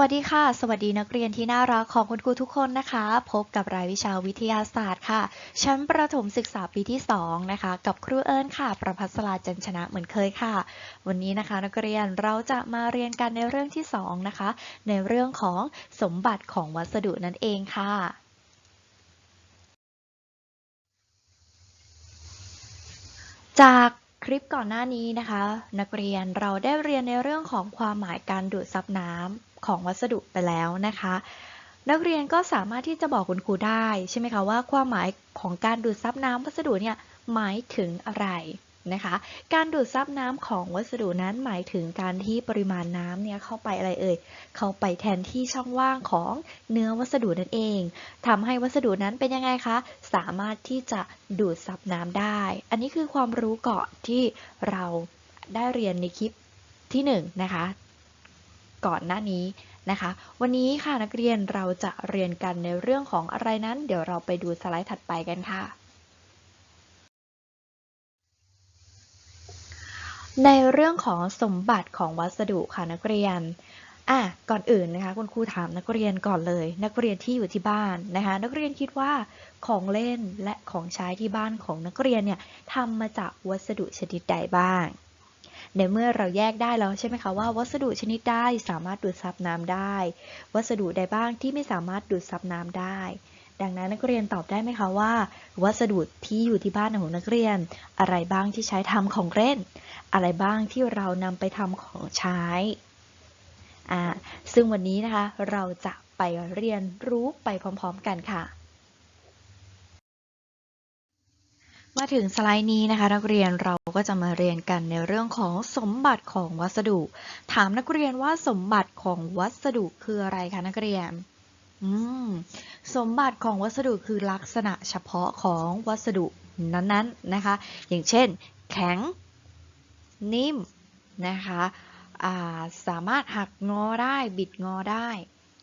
วัสดีค่ะ สวัสดีนักเรียนที่น่ารักของคุณครูทุกคนนะคะ พบกับรายวิชาวิทยาศาสตร์ค่ะ ชั้นประถมศึกษาปีที่ 2 นะคะ กับครูเอิญค่ะ ประพัสราจันชนะเหมือนเคยค่ะ วันนี้นะคะ นักเรียนเราจะมาเรียนกันในเรื่องที่ 2 นะคะ ในเรื่องของสมบัติของวัสดุนั่นเองค่ะจากคลิปก่อนหน้านี้นะคะ นักเรียนเราได้เรียนในเรื่องของความหมายการดูดซับน้ำ ของวัสดุไปแล้วนะคะ นักเรียนก็สามารถที่จะบอกคุณครูได้ใช่ไหมคะว่าความหมายของการดูดซับน้ำวัสดุเนี่ยหมายถึงอะไรนะคะ การดูดซับน้ำของวัสดุนั้นหมายถึงการที่ปริมาณน้ำเนี่ยเข้าไปอะไรเอ่ย เข้าไปแทนที่ช่องว่างของเนื้อวัสดุนั่นเองทำให้วัสดุนั้นเป็นยังไงคะ สามารถที่จะดูดซับน้ำได้ อันนี้คือความรู้เก่อนที่เราได้เรียนในคลิปที่1นนะคะ ก่อนหน้านี้นะคะ วันนี้ค่ะนักเรียนเราจะเรียนกันในเรื่องของอะไรนั้น เดี๋ยวเราไปดูสไลด์ถัดไปกันค่ะ ในเรื่องของสมบัติของวัสดุค่ะนักเรียนอะก่อนอื่นนะคะคุณครูถามนักเรียนก่อนเลย นักเรียนที่อยู่ที่บ้านนะคะ นักเรียนคิดว่าของเล่นและของใช้ที่บ้านของนักเรียนเนี่ยทำมาจากวัสดุชนิดใดบ้าง ในเมื่อเราแยกได้แล้วใช่ไหมคะว่าวัสดุชนิดใดสามารถดูดซับน้ำได้ วัสดุใดบ้างที่ไม่สามารถดูดซับน้ำได้ ดังนั้นนักเรียนตอบได้ไหมคะว่า วัสดุที่อยู่ที่บ้านของนักเรียน อะไรบ้างที่ใช้ทำของเล่น อะไรบ้างที่เรานำไปทำของใช้อ่าซึ่งวันนี้นะคะเราจะไปเรียนรู้ไปพร้อม ๆ กันค่ะ มาถึงสไลด์นี้นะคะ นักเรียนเราก็จะมาเรียนกันในเรื่องของสมบัติของวัสดุ ถามนักเรียนว่าสมบัติของวัสดุคืออะไรคะนักเรียนอืมสมบัติของวัสดุคือลักษณะเฉพาะของวัสดุนั้นๆนะคะ อย่างเช่น แข็ง นิ่มนะคะสามารถหักงอได้บิดงอได้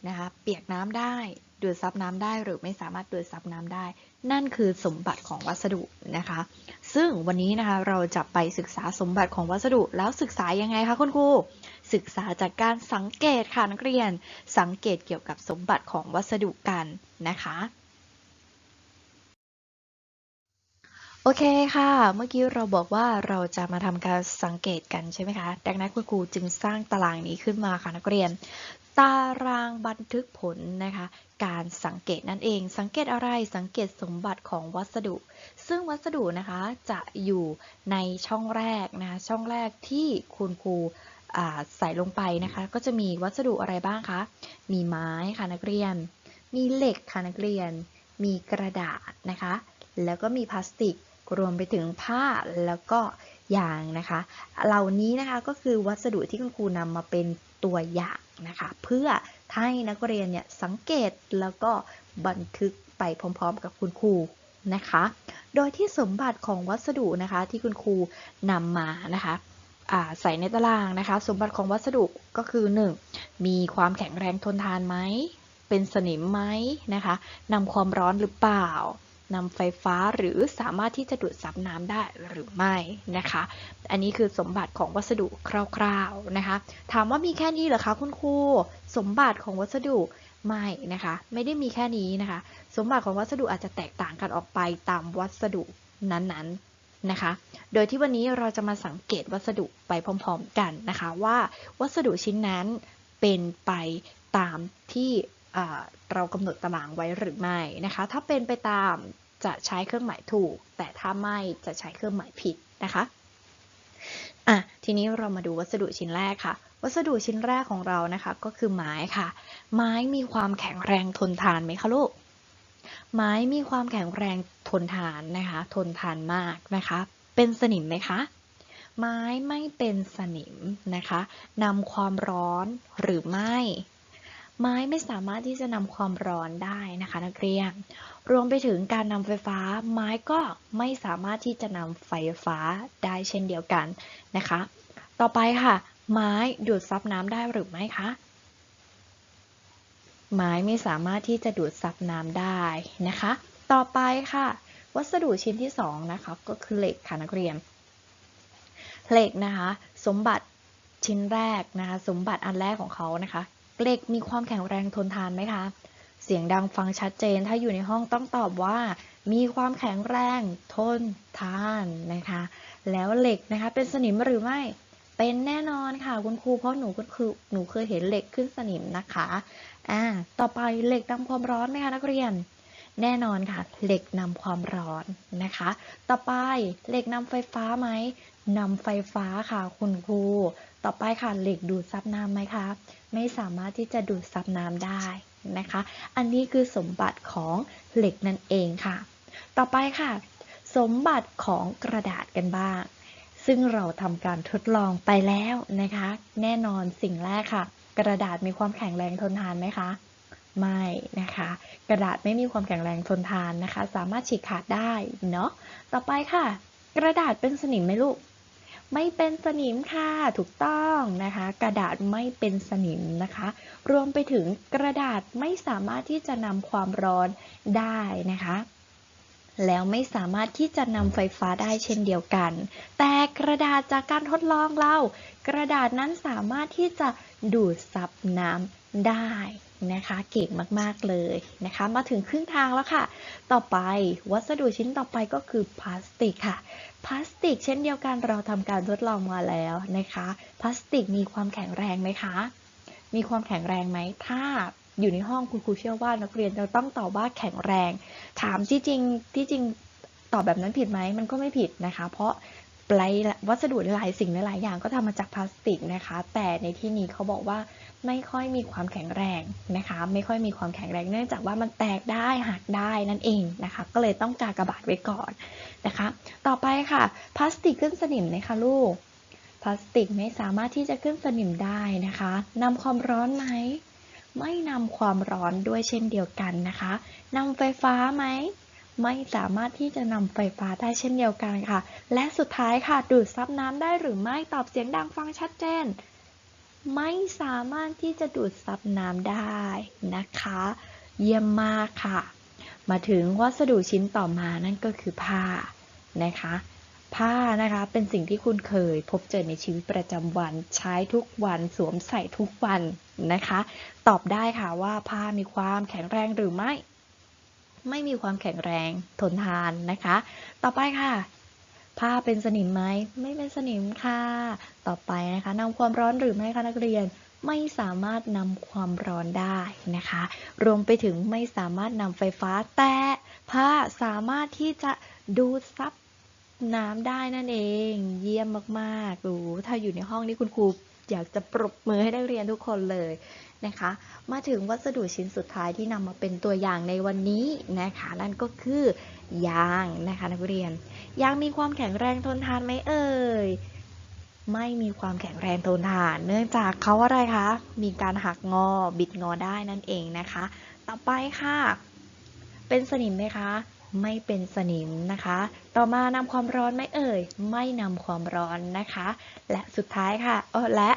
นะคะ เปียกน้ำได้ ดูดซับน้ำได้หรือไม่สามารถดูดซับน้ำได้ นั่นคือสมบัติของวัสดุนะคะ ซึ่งวันนี้นะคะเราจะไปศึกษาสมบัติของวัสดุแล้วศึกษายังไงคะคุณครูศึกษาจากการสังเกตค่ะนักเรียน สังเกตเกี่ยวกับสมบัติของวัสดุกันนะคะ โอเคค่ะ เมื่อกี้เราบอกว่าเราจะมาทำการสังเกตกันใช่ไหมคะ ดังนั้นคุณครูจึงสร้างตารางนี้ขึ้นมาค่ะนักเรียน ตารางบันทึกผลนะคะ การสังเกตนั่นเอง สังเกตอะไร สังเกตสมบัติของวัสดุ ซึ่งวัสดุนะคะจะอยู่ในช่องแรกนะคะ ช่องแรกที่คุณครูใส่ลงไปนะคะ ก็จะมีวัสดุอะไรบ้างคะ มีไม้ค่ะนักเรียน มีเหล็กค่ะนักเรียน มีกระดาษนะคะ แล้วก็มีพลาสติก รวมไปถึงผ้าแล้วก็ยางนะคะ เหล่านี้นะคะก็คือวัสดุที่คุณครูนำมาเป็นตัวอย่างนะคะ เพื่อให้นักเรียนเนี่ยสังเกตแล้วก็บันทึกไปพร้อมๆ กับคุณครูนะคะ โดยที่สมบัติของวัสดุนะคะที่คุณครูนำมานะคะใส่ในตารางนะคะ สมบัติของวัสดุก็คือ 1. มีความแข็งแรงทนทานไหม เป็นสนิมไหมนะคะนำความร้อนหรือเปล่า นำไฟฟ้าหรือสามารถที่จะดูดซับน้ำได้หรือไม่นะคะ อันนี้คือสมบัติของวัสดุคร่าวๆนะคะ ถามว่ามีแค่นี้เหรอคะคุณครูสมบัติของวัสดุไม่นะคะ ไม่ได้มีแค่นี้นะคะ สมบัติของวัสดุอาจจะแตกต่างกันออกไปตามวัสดุนั้นๆนะคะ โดยที่วันนี้เราจะมาสังเกตวัสดุไปพร้อมๆกันนะคะ ว่าวัสดุชิ้นนั้นเป็นไปตามที่เรากำหนดตารางไว้หรือไม่นะคะ ถ้าเป็นไปตาม จะใช้เครื่องหมายถูก แต่ถ้าไม่จะใช้เครื่องหมายผิดนะคะอะทีนี้เรามาดูวัสดุชิ้นแรกค่ะ วัสดุชิ้นแรกของเรานะคะก็คือไม้ค่ะ ไม้มีความแข็งแรงทนทานไหมคะลูก ไม้มีความแข็งแรงทนทานนะคะ ทนทานมากนะคะ เป็นสนิมไหมคะไม้ไม่เป็นสนิมนะคะนำความร้อนหรือไม่ ไม้ไม่สามารถที่จะนำความร้อนได้นะคะนักเรียน รวมไปถึงการนำไฟฟ้า ไม้ก็ไม่สามารถที่จะนำไฟฟ้าได้เช่นเดียวกันนะคะ ต่อไปค่ะ ไม้ดูดซับน้ำได้หรือไม่คะ ไม้ไม่สามารถที่จะดูดซับน้ำได้นะคะ ต่อไปค่ะ วัสดุชิ้นที่2นะคะก็คือเหล็กค่ะนักเรียน เหล็กนะคะ สมบัติชิ้นแรกนะคะ สมบัติอันแรกของเขานะคะ เหล็กมีความแข็งแรงทนทานไหมคะ เสียงดังฟังชัดเจน ถ้าอยู่ในห้องต้องตอบว่า มีความแข็งแรงทนทานนะคะ แล้วเหล็กนะคะ เป็นสนิมหรือไม่ เป็นแน่นอนค่ะคุณครูเพราะหนูก็คือหนูเคยเห็นเหล็กขึ้นสนิมนะคะ อ่า ต่อไปเหล็กนำความร้อนไหมคะนักเรียนแน่นอนค่ะ เหล็กนำความร้อนนะคะ ต่อไปเหล็กนำไฟฟ้าไหมนำไฟฟ้าค่ะคุณครู ต่อไปค่ะเหล็กดูดซับน้ำไหมคะ ไม่สามารถที่จะดูดซับน้ำได้นะคะ อันนี้คือสมบัติของเหล็กนั่นเองค่ะ ต่อไปค่ะ สมบัติของกระดาษกันบ้าง ซึ่งเราทำการทดลองไปแล้วนะคะ แน่นอนสิ่งแรกค่ะ กระดาษมีความแข็งแรงทนทานไหมคะ ไม่นะคะ กระดาษไม่มีความแข็งแรงทนทานนะคะ สามารถฉีกขาดได้เนาะ ต่อไปค่ะ กระดาษเป็นสนิมไหมลูก ไม่เป็นสนิมค่ะถูกต้องนะคะ กระดาษไม่เป็นสนิมนะคะ รวมไปถึงกระดาษไม่สามารถที่จะนำความร้อนได้นะคะแล้วไม่สามารถที่จะนำไฟฟ้าได้เช่นเดียวกัน แต่กระดาษจากการทดลองเรา กระดาษนั้นสามารถที่จะดูดซับน้ำได้ นะคะเก่งมากๆเลยนะคะ มาถึงครึ่งทางแล้วค่ะ ต่อไปวัสดุชิ้นต่อไปก็คือพลาสติกค่ะพลาสติก เช่นเดียวกันเราทำการทดลองมาแล้วนะคะพลาสติกมีความแข็งแรงไหมคะ มีความแข็งแรงไหมถ้าอยู่ในห้องคุณครูเชื่อว่านักเรียนจะต้องตอบว่าแข็งแรง ถามที่จริงที่จริงตอบแบบนั้นผิดไหมมันก็ไม่ผิดนะคะ เพราะ วัสดุหลายสิ่งหลายอย่างก็ทำมาจากพลาสติกนะคะ แต่ในที่นี้เขาบอกว่าไม่ค่อยมีความแข็งแรงนะคะ ไม่ค่อยมีความแข็งแรงเนื่องจากว่ามันแตกได้หักได้นั่นเองนะคะ ก็เลยต้องกากระบาทไว้ก่อนนะคะ ต่อไปค่ะพลาสติกขึ้นสนิมไหมคะลูกพลาสติกไม่สามารถที่จะขึ้นสนิมได้นะคะนำความร้อนไหมไม่นำความร้อนด้วยเช่นเดียวกันนะคะนำไฟฟ้าไหม ไม่สามารถที่จะนำไฟฟ้าได้เช่นเดียวกันค่ะ และสุดท้ายค่ะ ดูดซับน้ำได้หรือไม่ตอบเสียงดังฟังชัดเจน ไม่สามารถที่จะดูดซับน้ำได้นะคะ เยี่ยมมากค่ะ มาถึงวัสดุชิ้นต่อมานั่นก็คือผ้านะคะผ้านะคะเป็นสิ่งที่คุณเคยพบเจอในชีวิตประจำวันใช้ทุกวันสวมใส่ทุกวันนะคะ ตอบได้ค่ะว่าผ้ามีความแข็งแรงหรือไม่ ไม่มีความแข็งแรงทนทานนะคะ ต่อไปค่ะ ผ้าเป็นสนิมไหมไม่เป็นสนิมค่ะ ต่อไปนะคะนำความร้อนหรือไม่คะนักเรียนไม่สามารถนำความร้อนได้นะคะ รวมไปถึงไม่สามารถนำไฟฟ้าแต่ผ้าสามารถที่จะดูดซับน้ำได้นั่นเอง เยี่ยมมากๆดูถ้าอยู่ในห้องนี้คุณครูอยากจะปรบมือให้นักเรียนทุกคนเลย นะคะ มาถึงวัสดุชิ้นสุดท้ายที่นำมาเป็นตัวอย่างในวันนี้นะคะ นั่นก็คือยางนะคะนักเรียน ยางมีความแข็งแรงทนทานไหมเอ่ยไม่มีความแข็งแรงทนทาน เนื่องจากเขาอะไรคะ มีการหักงอบิดงอได้นั่นเองนะคะ ต่อไปค่ะ เป็นสนิมไหมคะ ไม่เป็นสนิมนะคะ ต่อมานำความร้อนไหมเอ่ย ไม่นำความร้อนนะคะ และสุดท้ายค่ะเออและ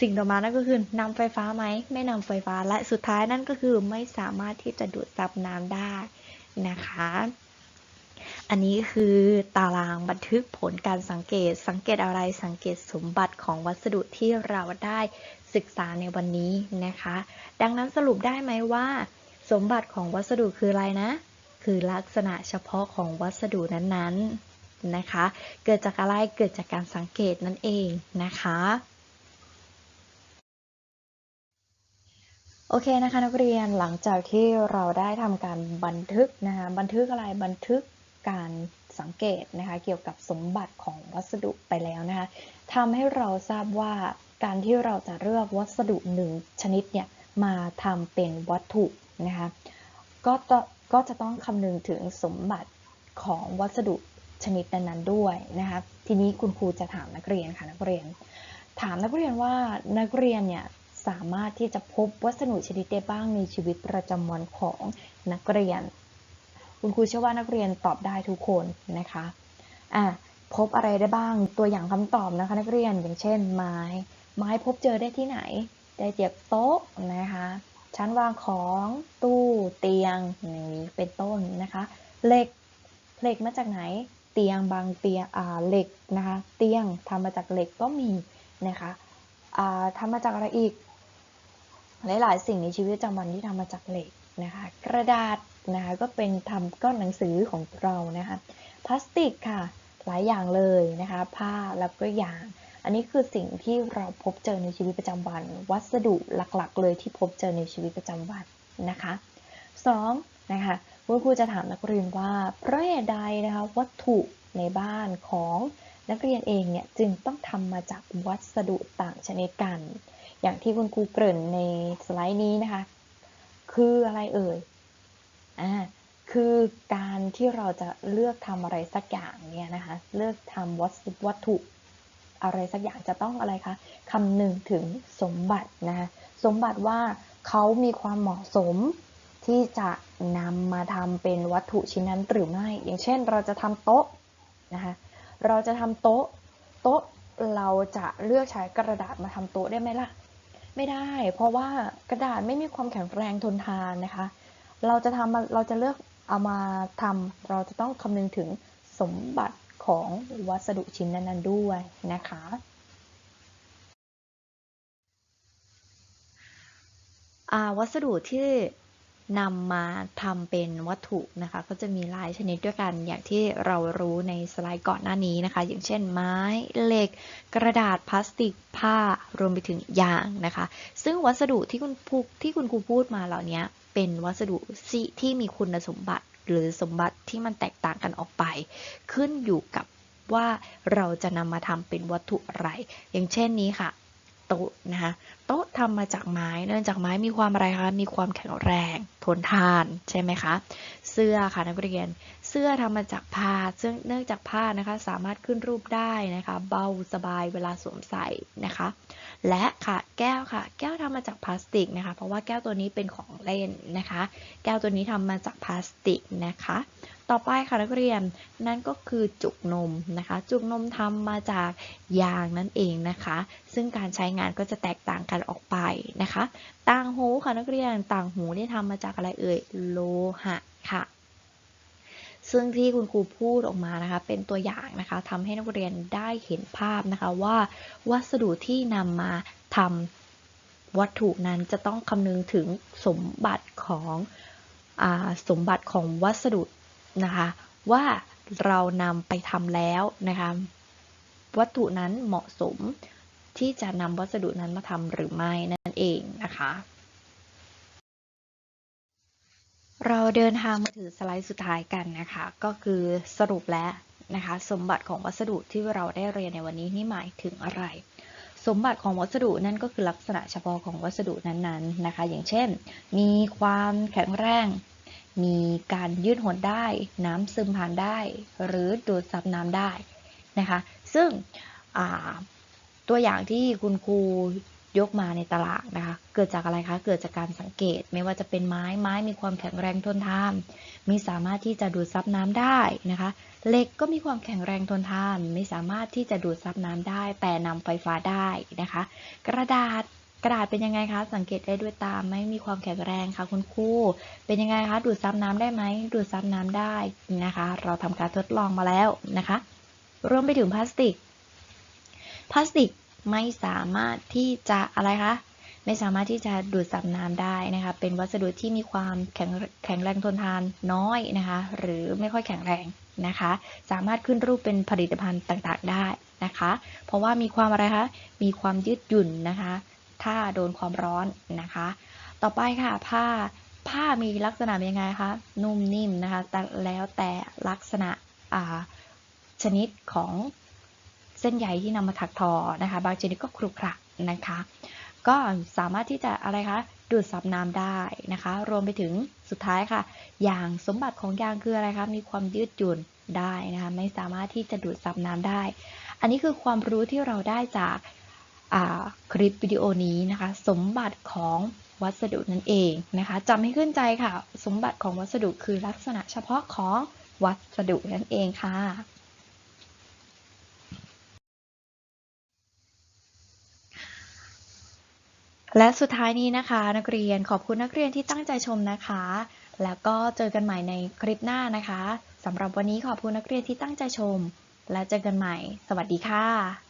สิ่งต่อมานั่นก็คือนำไฟฟ้าไหมไม่นำไฟฟ้าและสุดท้ายนั่นก็คือไม่สามารถที่จะดูดซับน้ำได้นะคะ อันนี้คือตารางบันทึกผลการสังเกต สังเกตอะไรสังเกตสมบัติของวัสดุที่เราได้ศึกษาในวันนี้นะคะ ดังนั้นสรุปได้ไหมว่า สมบัติของวัสดุคืออะไรนะ คือลักษณะเฉพาะของวัสดุนั้นๆนะคะ เกิดจากอะไรเกิดจากการสังเกตนั่นเองนะคะ โอเคนะคะนักเรียนหลังจากที่เราได้ทำการบันทึกนะคะบันทึกอะไรบันทึกการสังเกตนะคะเกี่ยวกับสมบัติของวัสดุไปแล้วนะคะทำให้เราทราบว่าการที่เราจะเลือกวัสดุหนึ่งชนิดเนี่ยมาทำเป็นวัตถุนะคะก็ก็จะต้องคำนึงถึงสมบัติของวัสดุชนิดนั้นๆด้วยนะคะทีนี้คุณครูจะถามนักเรียนค่ะนักเรียน ถามนักเรียนว่านักเรียนเนี่ย สามารถที่จะพบวัสดุชนิดใดบ้างในชีวิตประจำวันของนักเรียน คุณครูเชื่อว่านักเรียนตอบได้ทุกคนนะคะอะพบอะไรได้บ้างตัวอย่างคำตอบนะคะ นักเรียนอย่างเช่น ไม้ ไม้พบเจอได้ที่ไหน ได้จากโต๊ะนะคะชั้นวางของตู้เตียงอย่างนี้เป็นต้นนะคะเหล็กเหล็กมาจากไหน เตียงบางเตียงอ่าเหล็กนะคะ เตียงทำมาจากเหล็กก็มีนะคะอ่าทำมาจากอะไรอีก หลายๆ สิ่งในชีวิตประจำวันที่ทำมาจากเหล็กนะคะ กระดาษนะคะก็เป็นทำก้อนหนังสือของเรานะคะ พลาสติกค่ะ หลายอย่างเลยนะคะ ผ้าแล้วก็ยาง อันนี้คือสิ่งที่เราพบเจอในชีวิตประจำวัน วัสดุหลักๆ เลยที่พบเจอในชีวิตประจำวันนะคะสองนะคะคุณครูจะถามนักเรียนว่าเพราะเหตุใดนะคะวัตถุในบ้านของนักเรียนเองเนี่ยจึงต้องทำมาจากวัสดุต่างชนิดกัน อย่างที่คุณครูเกริ่นในสไลด์นี้นะคะ คืออะไรเอ่ยอ่าคือการที่เราจะเลือกทำอะไรสักอย่างเนี่ยนะคะ เลือกทำวัตถุวัตถุอะไรสักอย่างจะต้องอะไรคะคำหนึ่งถึงสมบัตินะคะสมบัติว่าเขามีความเหมาะสมที่จะนำมาทำเป็นวัตถุชิ้นนั้นหรือไม่ อย่างเช่นเราจะทำโต๊ะนะคะเราจะทำโต๊ะ โต๊ะเราจะเลือกใช้กระดาษมาทำโต๊ะได้ไหมล่ะ ไม่ได้ เพราะว่ากระดาษไม่มีความแข็งแรงทนทานนะคะ เราจะทำเราจะเลือกเอามาทำเราจะต้องคำนึงถึงสมบัติของวัสดุชิ้นนั้นๆด้วยนะคะ วัสดุที่ นำมาทำเป็นวัตถุนะคะ ก็จะมีหลายชนิดด้วยกันอย่างที่เรารู้ในสไลด์ก่อนหน้านี้นะคะ อย่างเช่นไม้เหล็ก กระดาษพลาสติกผ้ารวมไปถึงยางนะคะ ซึ่งวัสดุที่คุณพูที่คุณครูพูดมาเหล่านี้เป็นวัสดุที่มีคุณสมบัติหรือสมบัติที่มันแตกต่างกันออกไป ขึ้นอยู่กับว่าเราจะนำมาทำเป็นวัตถุอะไร อย่างเช่นนี้ค่ะ โต๊ะนะคะโต๊ะทำมาจากไม้เนื่องจากไม้มีความอะไรคะมีความแข็งแรงทนทานใช่ไหมคะเสื้อค่ะนักเรียน เสื้อทำมาจากผ้าซึ่งเนื่องจากผ้านะคะสามารถขึ้นรูปได้นะคะเบาสบายเวลาสวมใส่นะคะ และค่ะแก้วค่ะ แก้วทำมาจากพลาสติกนะคะ เพราะว่าแก้วตัวนี้เป็นของเล่นนะคะ แก้วตัวนี้ทำมาจากพลาสติกนะคะ ต่อไปค่ะนักเรียนนั่นก็คือจุกนมนะคะ จุกนมทำมาจากยางนั่นเองนะคะ ซึ่งการใช้งานก็จะแตกต่างกันออกไปนะคะต่างหูค่ะนักเรียนต่างหูนี่ทำมาจากอะไรเอ่ยโลหะค่ะซึ่งที่คุณครูพูดออกมานะคะเป็นตัวอย่างนะคะทำให้นักเรียนได้เห็นภาพนะคะว่า วัสดุที่นำมาทำวัตถุนั้นจะต้องคำนึงถึงสมบัติของอสมบัติของวัสดุ นะคะว่าเรานำไปทำแล้วนะคะวัตถุนั้นเหมาะสมที่จะนำวัสดุนั้นมาทำหรือไม่นั่นเองนะคะ เราเดินทางมาถึงสไลด์สุดท้ายกันนะคะ ก็คือสรุปแล้วนะคะสมบัติของวัสดุที่เราได้เรียนในวันนี้นี่หมายถึงอะไร สมบัติของวัสดุนั่นก็คือลักษณะเฉพาะของวัสดุนั้นๆนะคะ อย่างเช่น มีความแข็งแรง มีการยืดหดได้ น้ำซึมผ่านได้ หรือดูดซับน้ำได้นะคะ ซึ่งตัวอย่างที่คุณครูยกมาในตลาดนะคะ เกิดจากอะไรคะ เกิดจากการสังเกต ไม่ว่าจะเป็นไม้ ไม้มีความแข็งแรงทนทานมีสามารถที่จะดูดซับน้ำได้นะคะ เหล็กก็มีความแข็งแรงทนทาน ไม่สามารถที่จะดูดซับน้ำได้ แต่นำไฟฟ้าได้นะคะ กระดาษ กระดาษเป็นยังไงคะ สังเกตได้ด้วยตาไม่มีความแข็งแรงค่ะคุณครูเป็นยังไงคะ ดูดซับน้ำได้ไหม ดูดซับน้ำได้นะคะ เราทำการทดลองมาแล้วนะคะ รวมไปถึงพลาสติก พลาสติกไม่สามารถที่จะอะไรคะ ไม่สามารถที่จะดูดซับน้ำได้นะคะ เป็นวัสดุที่มีความแข็งแข็งแรงทนทานน้อยนะคะ หรือไม่ค่อยแข็งแรงนะคะ สามารถขึ้นรูปเป็นผลิตภัณฑ์ต่างๆได้นะคะ เพราะว่ามีความอะไรคะ มีความยืดหยุ่นนะคะ ถ้าโดนความร้อนนะคะ ต่อไปค่ะผ้าผ้ามีลักษณะเป็นยังไงคะ นุ่มนิ่มนะคะ แต่แล้วแต่ลักษณะชนิดของเส้นใยที่นำมาถักทอนะคะ บางชนิดก็ครุขระนะคะ ก็สามารถที่จะอะไรคะ ดูดซับน้ำได้นะคะ รวมไปถึงสุดท้ายค่ะยางสมบัติของยางคืออะไรคะ มีความยืดหยุ่นได้นะคะ ไม่สามารถที่จะดูดซับน้ำได้ อันนี้คือความรู้ที่เราได้จาก คลิปวิดีโอนี้นะคะ สมบัติของวัสดุนั่นเองนะคะจำให้ขึ้นใจค่ะ สมบัติของวัสดุคือลักษณะเฉพาะของวัสดุนั่นเองค่ะ และสุดท้ายนี้นะคะ นักเรียนขอบคุณนักเรียนที่ตั้งใจชมนะคะ แล้วก็เจอกันใหม่ในคลิปหน้านะคะสำหรับวันนี้ขอบคุณนักเรียนที่ตั้งใจชม และเจอกันใหม่ สวัสดีค่ะ